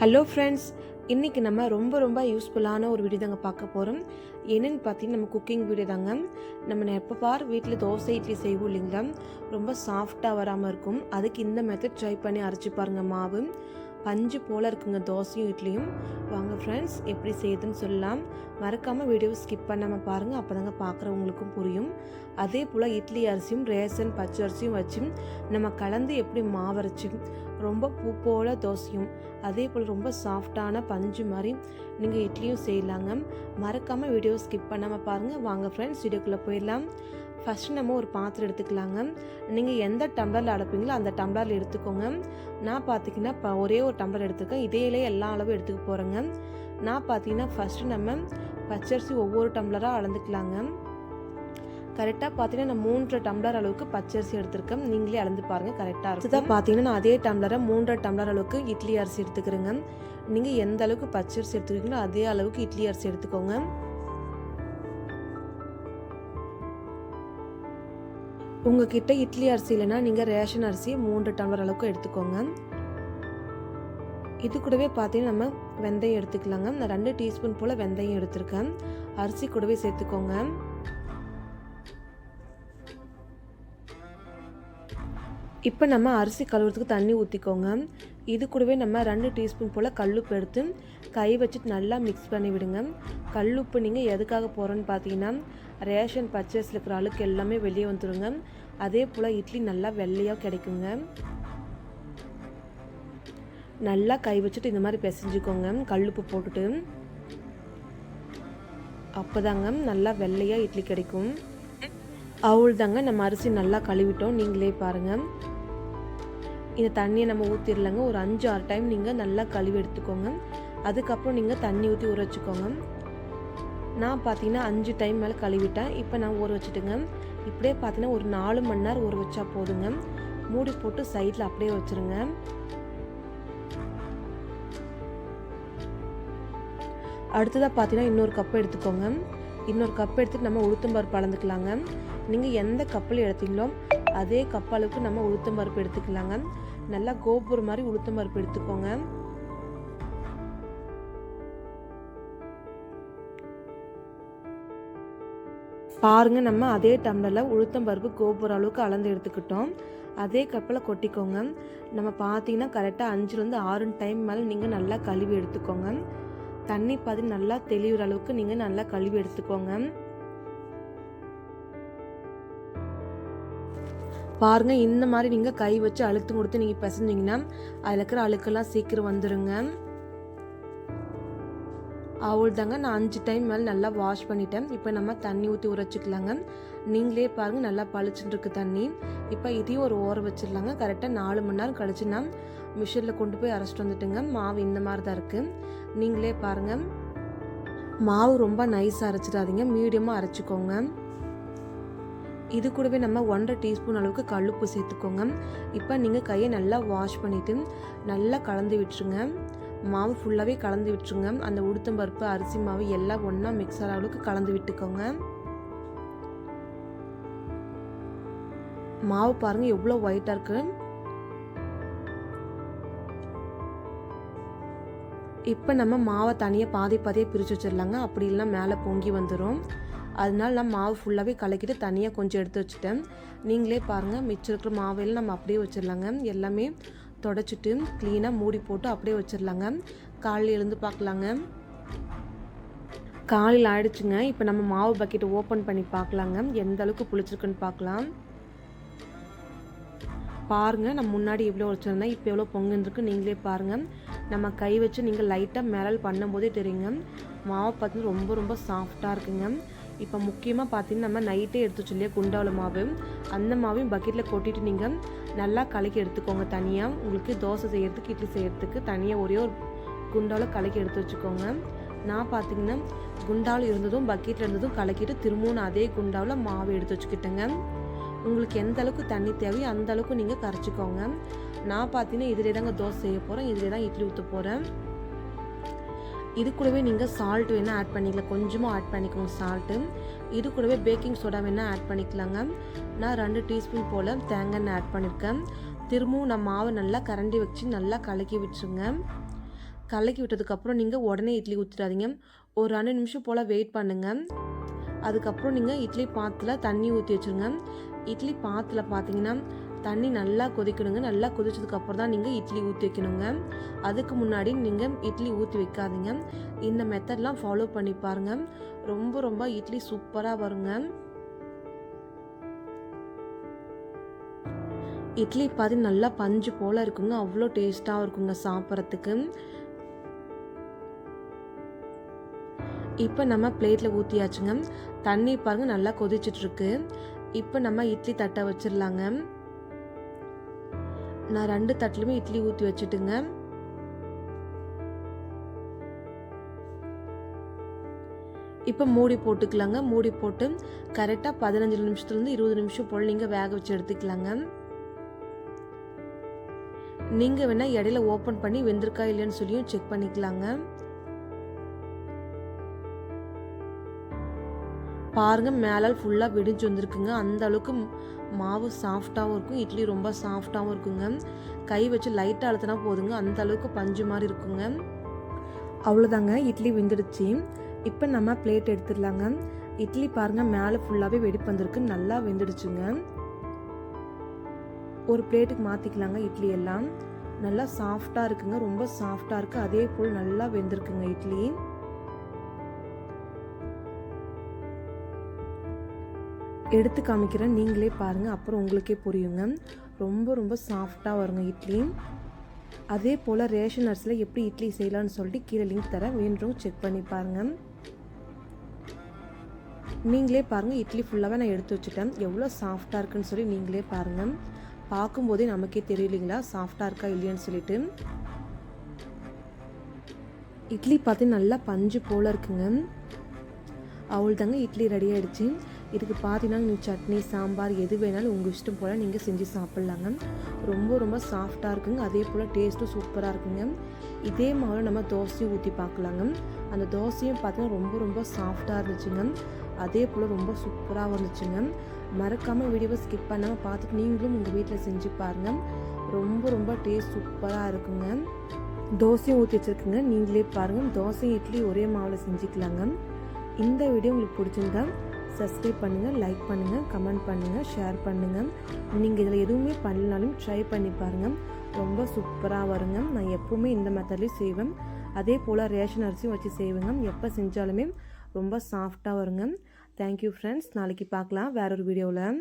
Hello friends இன்றைக்கி நம்ம ரொம்ப ரொம்ப யூஸ்ஃபுல்லான ஒரு வீடியோ தாங்க பார்க்க போகிறோம் என்னென்னு பார்த்தீங்கன்னா நம்ம குக்கிங் வீடியோ தாங்க. நம்ம எப்போ பார் வீட்டில் தோசை இட்லி செய்வோம் இல்லைங்களா? ரொம்ப சாஃப்டாக வராமல் இருக்கும். அதுக்கு இந்த மெத்தட் ட்ரை பண்ணி அரைச்சி பாருங்க மாவு. பஞ்சு போல் இருக்குங்க தோசையும் இட்லியும். வாங்க ஃப்ரெண்ட்ஸ் எப்படி செய்யுதுன்னு சொல்லலாம். மறக்காமல் வீடியோ ஸ்கிப் பண்ணாமல் பாருங்கள் அப்போ தாங்க பார்க்குறவங்களுக்கும் புரியும். அதே போல் இட்லி அரிசியும் ரேசன் பச்சை அரிசியும் வச்சு நம்ம கலந்து எப்படி மாவரைச்சி ரொம்ப பூ போல் தோசையும் அதே போல் ரொம்ப சாஃப்டான பஞ்சு மாதிரி நீங்கள் இட்லியும் செய்யலாங்க. மறக்காமல் வீடியோ ஸ்கிப் பண்ணாமல் பாருங்கள் வாங்க ஃப்ரெண்ட்ஸ் வீடியோக்குள்ளே போயிடலாம். ஃபஸ்ட் நம்ம ஒரு பாத்திரம் எடுத்துக்கலாங்க. நீங்கள் எந்த டம்ளரில் அடைப்பீங்களோ அந்த டம்ளரில் எடுத்துக்கோங்க. நான் பார்த்தீங்கன்னா இப்போ ஒரே ஒரு டம்ளர் எடுத்துருக்கேன். இதையிலே எல்லா அளவும் எடுத்துக்க போகிறேங்க நான் பார்த்தீங்கன்னா ஃபஸ்ட்டு நம்ம பச்சரிசி ஒவ்வொரு டம்ளராக அளந்துக்கலாங்க. கரெக்டாக பார்த்தீங்கன்னா நான் மூன்றரை டம்ளர் அளவுக்கு பச்சரிசி எடுத்திருக்கேன். நீங்களே அளந்து பாருங்கள் கரெக்டாக இருக்கும். தான் பார்த்தீங்கன்னா நான் அதே டம்ளரை மூன்றரை டம்ளர் அளவுக்கு இட்லி அரிசி எடுத்துக்கிறேங்க. நீங்கள் எந்த அளவுக்கு பச்சரிசி எடுத்துக்கிறீங்களோ அதே அளவுக்கு இட்லி அரிசி எடுத்துக்கோங்க. உங்ககிட்ட இட்லி அரிசி இல்லைன்னா நீங்கள் ரேஷன் அரிசி மூன்று டம்ளர் அளவுக்கு எடுத்துக்கோங்க. இது கூடவே பார்த்தீங்கன்னா நம்ம வெந்தயம் எடுத்துக்கலாங்க. நான் ரெண்டு டீஸ்பூன் போல் வெந்தயம் எடுத்திருக்கேன். அரிசி கூடவே சேர்த்துக்கோங்க. இப்போ நம்ம அரிசி கழுவுறதுக்கு தண்ணி ஊற்றிக்கோங்க இது கூடவே நம்ம ரெண்டு டீஸ்பூன் போல் கல்லுப்பு எடுத்து கை வச்சுட்டு நல்லா மிக்ஸ் பண்ணி விடுங்க. கல்லுப்பு நீங்கள் எதுக்காக போகிறோன்னு பார்த்தீங்கன்னா ரேஷன் பர்ச்சேஸில் இருக்கிற அழுக்கு எல்லாமே வெளியே வந்துடுங்க அதே போல் இட்லி நல்லா வெள்ளையாக கிடைக்குங்க. நல்லா கை வச்சுட்டு இந்த மாதிரி பிசைஞ்சுக்கோங்க. கல்லுப்பு போட்டுட்டு அப்போதாங்க நல்லா வெள்ளையாக இட்லி கிடைக்கும். அவள் தாங்க நம்ம அரிசி நல்லா கழுவிட்டோம். நீங்களே பாருங்கள் இந்த தண்ணியை நம்ம ஊற்றிடலாங்க ஒரு அஞ்சு ஆறு டைம் நீங்கள் நல்லா கழுவி எடுத்துக்கோங்க. அதுக்கப்புறம் நீங்கள் தண்ணி ஊற்றி ஊற வச்சுக்கோங்க. நான் பார்த்தீங்கன்னா அஞ்சு டைம் மேலே கழுவிட்டேன். இப்போ நான் ஊற வச்சுட்டுங்க. இப்படியே பார்த்தீங்கன்னா ஒரு நாலு மணி நேரம் ஊற வச்சா போதுங்க. மூடி போட்டு சைடில் அப்படியே வச்சுருங்க. அடுத்ததாக பார்த்தீங்கன்னா இன்னொரு கப் எடுத்துக்கோங்க. இன்னொரு கப் எடுத்துட்டு நம்ம உளுத்தம்பருப்பு அளந்துக்கலாங்க. நீங்கள் எந்த கப்பில் எடுத்தீங்களோ அதே கப் அளவுக்கு நம்ம உளுத்தம்பருப்பு எடுத்துக்கலாங்க. நல்லா கோபுரம் மாதிரி உளுத்தம் பருப்பு எடுத்துக்கோங்க. பாருங்க நம்ம அதே டம்ளரில் உளுத்தம்பருப்பு கோபுரம் அளவுக்கு அளந்து எடுத்துக்கிட்டோம். அதே கப்பில் கொட்டிக்கோங்க. நம்ம பார்த்தீங்கன்னா கரெக்டாக அஞ்சுலேருந்து ஆறு டைம் மேலே நீங்கள் நல்லா கழுவி எடுத்துக்கோங்க. தண்ணி பாதி நல்லா தெளிவுற அளவுக்கு நீங்கள் நல்லா கழுவி எடுத்துக்கோங்க. பாருங்க இந்த மாதிரி நீங்கள் கை வச்சு அழுத்து கொடுத்து நீங்கள் பிசைஞ்சிங்கன்னா அதில் இருக்கிற அழுக்கெல்லாம் சீக்கிரம் வந்துடுங்க அவள் தாங்க நான் அஞ்சு டைம் மேலே நல்லா வாஷ் பண்ணிட்டேன். இப்போ நம்ம தண்ணி ஊற்றி உரைச்சிக்கலாங்க நீங்களே பாருங்கள் நல்லா பளிச்சுட்டு இருக்கு தண்ணி. இப்போ இதையும் ஒரு ஓரம் வச்சிடலாங்க. கரெக்டாக நாலு மணி நேரம் கழிச்சு நான் மிஷினில் கொண்டு போய் அரைச்சிட்டு வந்துட்டுங்க. மாவு இந்த மாதிரி தான் இருக்குது நீங்களே பாருங்கள் மாவு ரொம்ப நைஸாக அரைச்சிடாதீங்க. மீடியமாக அரைச்சிக்கோங்க. இது கூடவே நம்ம ஒன்றரை டீஸ்பூன் அளவுக்கு கல்லுப்பு சேர்த்துக்கோங்க. இப்போ நீங்கள் கையை நல்லா வாஷ் பண்ணிவிட்டு நல்லா கலந்து விட்டுருங்க. மாவு ஃபுல்லாகவே கலந்து விட்டுருங்க. அந்த உளுத்தம்பருப்பு அரிசி மாவு எல்லாம் ஒன்றா மிக்ஸ் ஆகிற அளவுக்கு கலந்து விட்டுக்கோங்க. மாவு பாருங்கள் எவ்வளோ ஒயிட்டாக இருக்குது இப்போ நம்ம மாவை தனியாக பாதி பாதியாக பிரித்து வச்சிடலாங்க. அப்படி இல்லைன்னா மேலே பொங்கி வந்துடும் அதனால நான் மாவு ஃபுல்லாகவே கலக்கிட்டு தனியாக கொஞ்சம் எடுத்து வச்சுட்டேன். நீங்களே பாருங்கள் மிச்சம் இருக்கிற மாவையில் நம்ம அப்படியே வச்சிடலாங்க. எல்லாமே தொடச்சிட்டு க்ளீனாக மூடி போட்டு அப்படியே வச்சிடலாங்க. காலையில் எழுந்து பார்க்கலாங்க. காலையில் ஆயிடுச்சுங்க. இப்போ நம்ம மாவு பக்கெட்டை ஓப்பன் பண்ணி பார்க்கலாங்க. எந்த அளவுக்கு புளிச்சிருக்குன்னு பார்க்கலாம். பாருங்கள் நம்ம முன்னாடி எவ்வளோ வச்சுருந்தேன். இப்போ எவ்வளோ பொங்குன்னு நீங்களே பாருங்கள் நம்ம கை வச்சு நீங்கள் லைட்டாக மிரல் பண்ணும்போதே தெரியுங்க. மாவு பார்த்து ரொம்ப ரொம்ப சாஃப்டாக இருக்குங்க. இப்போ முக்கியமாக பார்த்தீங்கன்னா நம்ம நைட்டே எடுத்து வச்சு இல்லையா குண்டாவில் மாவு அந்த மாவையும் பக்கெட்டில் கொட்டிட்டு நீங்கள் நல்லா கலக்கி எடுத்துக்கோங்க தனியாக உங்களுக்கு தோசை செய்கிறதுக்கு இட்லி செய்கிறதுக்கு தனியாக ஒரே ஒரு குண்டாவில் கலக்கி எடுத்து வச்சுக்கோங்க. நான் பார்த்தீங்கன்னா குண்டாவில் இருந்ததும் பக்கெட்டில் இருந்ததும் கலக்கிட்டு திரும்பவும் அதே குண்டாவில் மாவு எடுத்து வச்சுக்கிட்டேங்க. உங்களுக்கு எந்த அளவுக்கு தண்ணி தேவையோ அந்த அளவுக்கு நீங்கள் கரைச்சிக்கோங்க. நான் பார்த்தீங்கன்னா இதிலே தாங்க தோசை செய்ய போகிறேன் இதிலே தான் இட்லி ஊற்ற போகிறேன் இது கூடவே நீங்கள் சால்ட் வேணால் ஆட் பண்ணிக்கலாம். கொஞ்சமாக ஆட் பண்ணிக்கோங்க சால்ட்டு இது கூடவே பேக்கிங் சோடா வேணால் ஆட் பண்ணிக்கலாங்க. நான் ரெண்டு டீஸ்பூன் போல் தேங்காய் எண்ணெய் ஆட் பண்ணியிருக்கேன் திரும்பவும் நான் மாவை நல்லா கரண்டி வச்சு நல்லா கலக்கி விட்டுருங்க. கலக்கி விட்டதுக்கப்புறம் நீங்கள் உடனே இட்லி ஊற்றிடாதீங்க ஒரு ரெண்டு நிமிஷம் போல் வெயிட் பண்ணுங்கள் அதுக்கப்புறம் நீங்கள் இட்லி பாத்தில் தண்ணி ஊற்றி வச்சுருங்க. இட்லி பாத்தில் பார்த்தீங்கன்னா தண்ணி நல்லா கொதிக்கணுங்க. நல்லா கொதிச்சதுக்கப்புறம் தான் நீங்கள் இட்லி ஊற்றி வைக்கணுங்க. அதுக்கு முன்னாடி நீங்கள் இட்லி ஊற்றி வைக்காதீங்க. இந்த மெத்தட்லாம் ஃபாலோ பண்ணி பாருங்கள் ரொம்ப ரொம்ப இட்லி சூப்பராக வருங்க. இட்லி பாதி நல்லா பஞ்சு போல் இருக்குங்க. அவ்வளோ டேஸ்ட்டாகவும் இருக்குங்க சாப்பிட்றதுக்கு. இப்போ நம்ம பிளேட்டில் ஊற்றியாச்சுங்க தண்ணி பாருங்க நல்லா கொதிச்சிட்ருக்கு இப்போ நம்ம இட்லி தட்டை வச்சிடலாங்க. நான் ரெண்டு தட்டிலுமே இட்லி ஊற்றி வச்சுட்டுங்க. இப்போ மூடி போட்டுக்கலாங்க. மூடி போட்டு கரெக்டாக பதினஞ்சு நிமிஷத்துலேருந்து இருபது நிமிஷம் போல் நீங்கள் வேக வச்சு எடுத்துக்கலாங்க. நீங்கள் வேணால் இடையில ஓப்பன் பண்ணி வெந்திருக்கா இல்லைன்னு சொல்லியும் செக் பண்ணிக்கலாங்க. பாருங்க மேலால் ஃபுல்லாக வெடிஞ்சு வந்திருக்குங்க. அந்த அளவுக்கு மாவு சாஃப்டாகவும் இருக்கும். இட்லி ரொம்ப சாஃப்டாகவும் இருக்குங்க. கை வச்சு லைட்டாக அழுத்தினா போதுங்க. அந்த அளவுக்கு பஞ்சு மாதிரி இருக்குங்க. அவ்வளோதாங்க இட்லி வெந்துடுச்சு. இப்போ நம்ம பிளேட் எடுத்துடலாங்க. இட்லி பாருங்க மேலே ஃபுல்லாகவே வெடிப்பு வந்திருக்கு நல்லா வெந்துடுச்சுங்க. ஒரு பிளேட்டுக்கு மாற்றிக்கலாங்க இட்லி எல்லாம். நல்லா சாஃப்டாக இருக்குங்க. ரொம்ப சாஃப்டாக இருக்குது அதே போல் நல்லா வெந்திருக்குங்க இட்லி. எடுத்து காமிக்கிறேன் நீங்களே பாருங்கள் அப்புறம் உங்களுக்கே புரியுங்க. ரொம்ப ரொம்ப சாஃப்டாக வருங்க இட்லி. அதே போல் ரேஷன் அரிசியில் எப்படி இட்லி செய்யலாம்னு சொல்லிட்டு கீழே லிங்க் தரேன் வேண்டுறவங்க செக் பண்ணி பாருங்கள் நீங்களே பாருங்கள் இட்லி ஃபுல்லாகவே நான் எடுத்து வச்சுட்டேன். எவ்வளோ சாஃப்டாக இருக்குன்னு சொல்லி நீங்களே பாருங்கள் பார்க்கும்போதே நமக்கே தெரியலைங்களா சாஃப்டாக இருக்கா இல்லையான்னு சொல்லிட்டு. இட்லி பார்த்து நல்லா பஞ்சு போல் இருக்குங்க. அவள் தாங்க இட்லி ரெடி ஆகிடுச்சு இதுக்கு பார்த்தீங்கன்னா நீங்கள் சட்னி சாம்பார் எது வேணாலும் உங்கள் இஷ்டம் போல் நீங்கள் செஞ்சு சாப்பிட்லாங்க. ரொம்ப ரொம்ப சாஃப்டாக இருக்குங்க. அதே போல் டேஸ்ட்டும் சூப்பராக இருக்குங்க. இதே மாதிரி நம்ம தோசையும் ஊற்றி பார்க்கலாங்க அந்த தோசையும் பார்த்தீங்கன்னா ரொம்ப ரொம்ப சாஃப்டாக இருந்துச்சுங்க. அதே போல் ரொம்ப சூப்பராக வந்துச்சுங்க மறக்காமல் வீடியோவை ஸ்கிப் பண்ணாமல் பார்த்துட்டு நீங்களும் உங்கள் வீட்டில் செஞ்சு பாருங்கள் ரொம்ப ரொம்ப டேஸ்ட் சூப்பராக இருக்குங்க. தோசையும் ஊற்றி வச்சுருக்குங்க. நீங்களே பாருங்கள் தோசை இட்லி ஒரே மாவில் செஞ்சுக்கலாங்க. இந்த வீடியோ உங்களுக்கு பிடிச்சிருந்தா சப்ஸ்கிரைப் பண்ணுங்கள் லைக் பண்ணுங்கள் கமெண்ட் பண்ணுங்கள் ஷேர் பண்ணுங்கள் நீங்கள் இதில் எதுவுமே பண்ணலனாலும் ட்ரை பண்ணி பாருங்கள் ரொம்ப சூப்பராக வருங்க. நான் எப்போவுமே இந்த மெத்தட்லேயும் செய்வேன். அதே போல் ரேஷன் அரிசியும் வச்சு செய்வேங்க. எப்போ செஞ்சாலுமே ரொம்ப சாஃப்டாக வருங்க. தேங்க்யூ ஃப்ரெண்ட்ஸ் நாளைக்கு பார்க்கலாம். வேறொரு வீடியோவில்